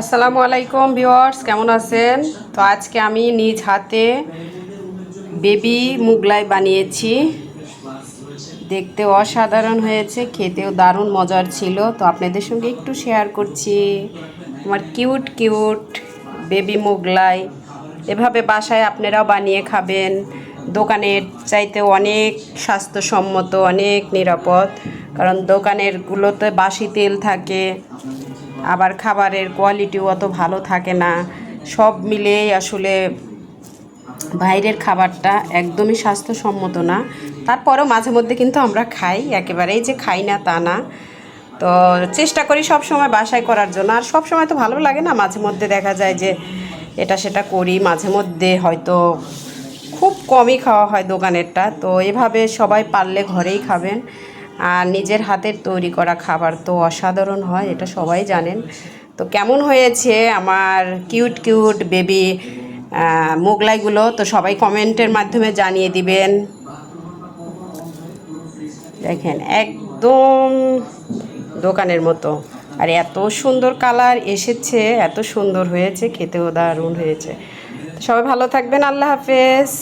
আসসালামু আলাইকুম ভিওয়ার্স কেমন আছেন? তো আজকে আমি নিজ হাতে বেবি মুগলাই বানিয়েছি। দেখতে অসাধারণ হয়েছে, খেতেও দারুণ মজার ছিল। তো আপনাদের সঙ্গে একটু শেয়ার করছি। আমার কিউট কিউট বেবি মুগলাই। এভাবে বাসায় আপনারাও বানিয়ে খাবেন। দোকানের চাইতে অনেক স্বাস্থ্যসম্মত, অনেক নিরাপদ। কারণ দোকানেরগুলোতে বাসি তেল থাকে, আবার খাবারের কোয়ালিটিও অত ভালো থাকে না। সব মিলিয়েই আসলে বাইরের খাবারটা একদমই স্বাস্থ্যসম্মত না। তারপরেও মাঝে মধ্যে কিন্তু আমরা খাই, একেবারেই যে খাই না তা না। তো চেষ্টা করি সব সময় বাসায় করার জন্য। আর সব সময় তো ভালো লাগে না, মাঝে মধ্যে দেখা যায় যে এটা সেটা করি। মাঝে মধ্যে হয়তো খুব কমই খাওয়া হয় দোকানেরটা। তো এভাবে সবাই পারলে ঘরেই খাবেন। আর নিজের হাতের তৈরি করা খাবার তো অসাধারণ হয়, এটা সবাই জানেন। তো কেমন হয়েছে আমার কিউট কিউট বেবি মোগলাইগুলো তো সবাই কমেন্টের মাধ্যমে জানিয়ে দিবেন। দেখেন, একদম দোকানের মতো। আর এত সুন্দর কালার এসেছে, এত সুন্দর হয়েছে, খেতেও দারুণ হয়েছে। সবাই ভালো থাকবেন, আল্লাহ হাফেজ।